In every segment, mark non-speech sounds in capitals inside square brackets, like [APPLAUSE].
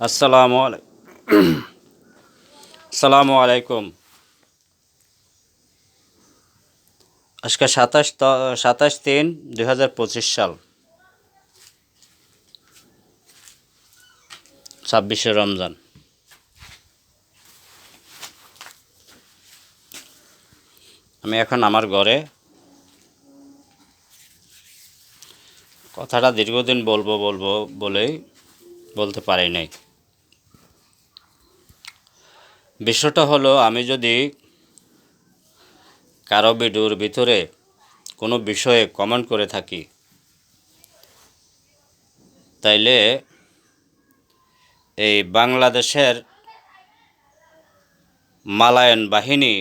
আসসালামু আলাই- [CLEARS THROAT] আসসালামু আলাইকুম। আজকে সাতাশ সাতাশ তিন দুই সাল। ছাব্বিশে রমজান। আমি এখন আমার ঘরে কথাটা দীর্ঘদিন বলব বলব বলেই বলতে পারি নাই। বিষয়টা হলো, আমি যদি কারও ভিডিওর ভিতরে কোনো বিষয়ে কমেন্ট করে থাকি, তাইলে এই বাংলাদেশের মালায়ন বাহিনী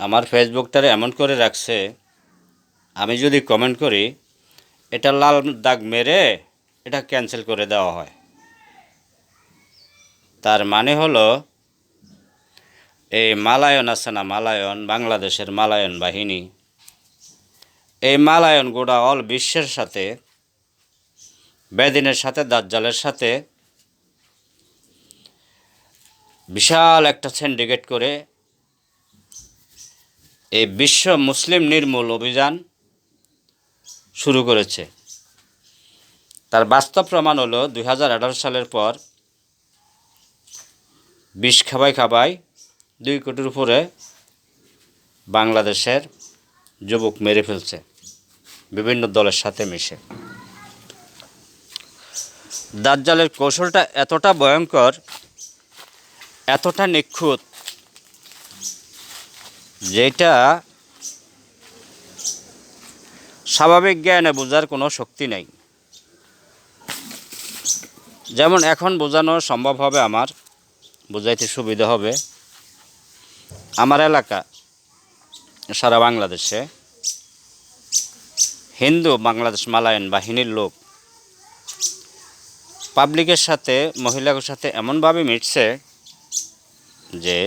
আমার ফেসবুকটারে এমন করে রাখছে, আমি যদি কমেন্ট করি, এটা লাল দাগ মেরে এটা ক্যান্সেল করে দেওয়া হয়। তার মানে হলো, এই মালায়ন আছে না মালায়ন, বাংলাদেশের মালায়ন বাহিনী। এই মালায়ন গোড়া অল বিশ্বের সাথে, বেদিনের সাথে, দাজ্জালের সাথে বিশাল একটা সিন্ডিকেট করে এই বিশ্ব মুসলিম নির্মূল অভিযান শুরু করেছে। তার বাস্তব প্রমাণ হলো দু হাজার আঠারো সালের পর বিষ খাবাই খাবাই, দুই কোটির উপরে বাংলাদেশের যুবক মেরে ফেলছে, বিভিন্ন দলের সাথে মিশে। দাজ্জালের কৌশলটা এতটা ভয়ঙ্কর, এতটা নিখুঁত, যেটা স্বাভাবিক জ্ঞানে বোঝার কোনো শক্তি নেই। যেমন এখন বোঝানো সম্ভব হবে আমার বোঝাইতে সুবিধা হবে। আমার এলাকা, সারা বাংলাদেশে হিন্দু বাংলাদেশ মালায়ন বাহিনীর লোক পাবলিকের সাথে, মহিলাদের সাথে এমনভাবে মিটছে যে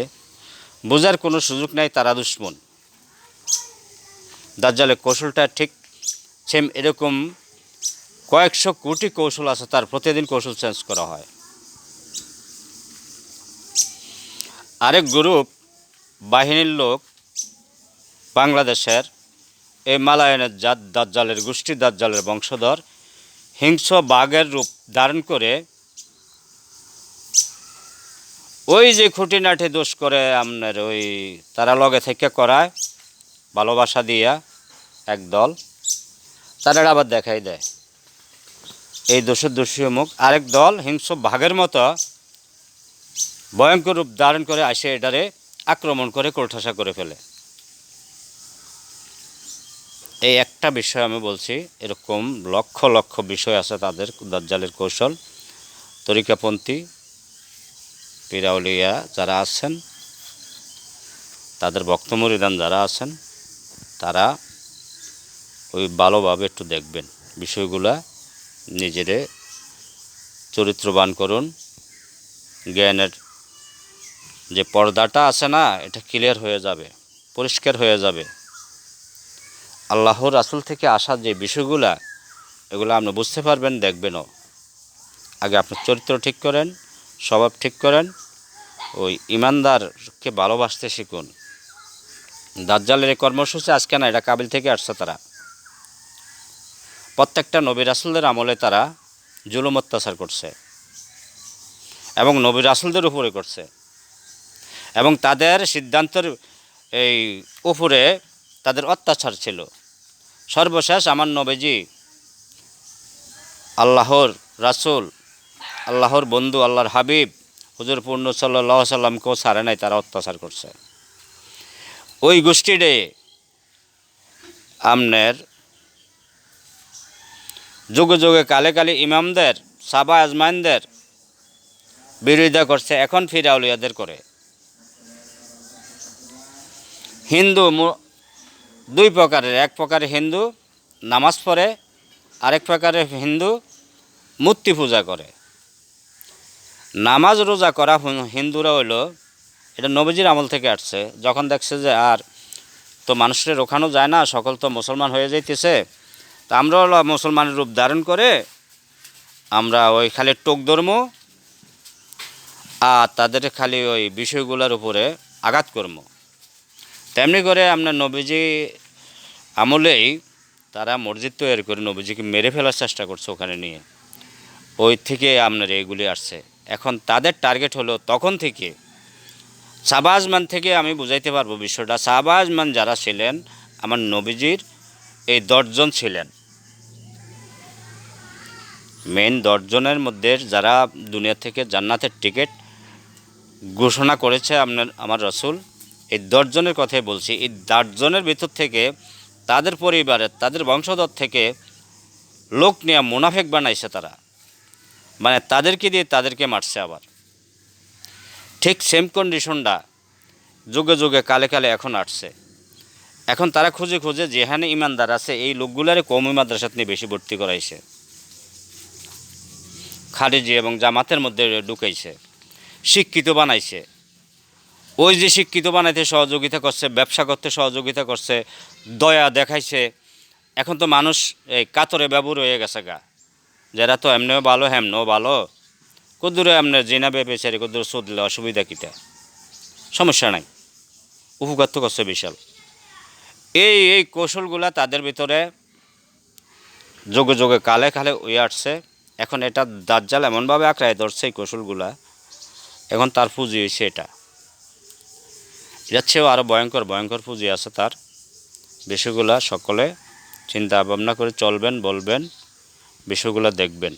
বোঝার কোনো সুযোগ নাই, তারা দুশ্মন। দাজ্জালের কৌশলটা ঠিক সেম এরকম কয়েকশো কোটি কৌশল আছে, তার প্রতিদিন কৌশল চেঞ্জ করা হয়। আরেক গ্রুপ বাহিনীর লোক বাংলাদেশের এই মালায়নের জাত দাজ্জালের গোষ্ঠী, দাজ্জালের বংশধর হিংস্র বাঘের রূপ ধারণ করে ওই যে খুঁটিনাটি দোষ করে আপনার ওই তারা লগে থেকে করায়, ভালোবাসা দিয়া একদল তারা আবার দেখাই দেয়। এই দোষের দোষী মুখ আরেক দল হিংস্র বাঘের মতো ভয়ঙ্কর রূপ ধারণ করে আসে এটারে আক্রমণ করে কোলঠাসা করে ফেলে। এই একটা বিষয় আমি বলছি, এরকম লক্ষ লক্ষ বিষয় আছে তাদের দাজ্জালের কৌশল। তরিকাপন্থী, পিরাউলিয়া যারা আছেন, তাদের বক্তমরিদান যারা আছেন, তারা ওই ভালোভাবে একটু দেখবেন। বিষয়গুলা নিজেরে চরিত্রবান করুন, জ্ঞানের যে পর্দাটা আছে না, এটা ক্লিয়ার হয়ে যাবে, পরিষ্কার হয়ে যাবে। আল্লাহর রাসুল থেকে আসা যে বিষয়গুলা, এগুলো আপনি বুঝতে পারবেন, দেখবেনও। আগে আপনার চরিত্র ঠিক করেন, স্বভাব ঠিক করেন, ওই ইমানদারকে ভালোবাসতে শিখুন। দাজ্জালের কর্মসূচি আজকে না, এটা কাবিল থেকে আসছে তারা। প্রত্যেকটা নবী রাসুলদের আমলে তারা জুলুম অত্যাচার করছে এবং নবী রাসুলদের উপরে করছে। এবং তাদের সিদ্ধান্তের এই উপরে তাদের অত্যাচার ছিল। সর্বশেষ আমার নবীজি, আল্লাহর রাসুল, আল্লাহর বন্ধু, আল্লাহর হাবিব, হুজুর পূর্ণ সাল্লাহ সাল্লামকেও ছাড়ে নাই, তারা অত্যাচার করছে। ওই গোষ্ঠীরে আমনের যুগে যুগে কালে কালে ইমামদের, সাবা আজমাইনদের বিরোধিতা করছে, এখন ফিরাউলিয়াদের করে। হিন্দু দুই প্রকারের, এক প্রকারের হিন্দু নামাজ পড়ে, আরেক প্রকারের হিন্দু মূর্তি পূজা করে। নামাজ রোজা করা হিন্দুরা হইল, এটা নবীজির আমল থেকে আসছে। যখন দেখছে যে আর তো মানুষের রোখানো যায় না, সকল তো মুসলমান হয়ে যাইতেছে, তা আমরা হলো মুসলমানের রূপ ধারণ করে আমরা ওই খালি টোক ধর্ম আর তাদের খালি ওই বিষয়গুলোর উপরে আঘাত করব। তেমনি করে আমরা নবীজি আমলেই তারা মসজিদ তৈরি করে নবীজিকে মেরে ফেলার চেষ্টা করছে ওখানে নিয়ে। ওই থেকে আপনার এইগুলি আসছে। এখন তাদের টার্গেট হলো তখন থেকে সাবাজমান থেকে আমি বুঝাইতে পারব বিষয়টা। সাবাজমান যারা ছিলেন, আমার নবীজির এই দশজন ছিলেন। মেন দশজনের মধ্যে যারা দুনিয়া থেকে জান্নাতের টিকিট ঘোষণা করেছে আপনার, আমার রসুল এই দশজনের কথাই বলছি। এই দশজনের ভিতর থেকে তাদের পরিবারের, তাদের বংশধর থেকে লোক নিয়ে মুনাফেক বানাইছে তারা। মানে তাদেরকে দিয়ে তাদেরকে মারছে আবার। ঠিক সেম কন্ডিশনটা যুগে যুগে, কালে কালে এখন আসছে। এখন তারা খুঁজে খুঁজে যেখানে ইমানদার আছে, এই লোকগুলারে কৌমি মাদ্রাসাত নিয়ে বেশি ভর্তি করাইছে। খারিজি এবং জামাতের মধ্যে ঢুকাইছে। শিক্ষিত বানাইছে। ওই যে শিক্ষিত বানাইতে সহযোগিতা করছে, ব্যবসা করতে সহযোগিতা করছে, দয়া দেখাইছে, এখন তো মানুষ এই কাতরে ব্যবহার হয়ে গেছে গা। যারা তো এমনিও ভালো, হেমনও ভালো। কদ্দূরে আপনার জেনাবে বেচারি কদ্দূরে সুদলে অসুবিধা কিটা? সমস্যা নাই। উপকার তো করছে বিশাল। এই এই কৌশলগুলা তাদের ভিতরে যোগে যোগে কালে কালে ওই আসছে। এখন এটা দাজ্জাল এমনভাবে আঁকড়ায় ধরছে এই কৌশলগুলা। এখন তার পুঁজি হয়েছে এটা। চেয়েও আরও ভয়ঙ্কর ভয়ঙ্কর পুঁজি আছে তার। বিষয়গুলা সকলে চিন্তা ভাবনা করে চলবেন, বলবেন, বিষয়গুলো দেখবেন।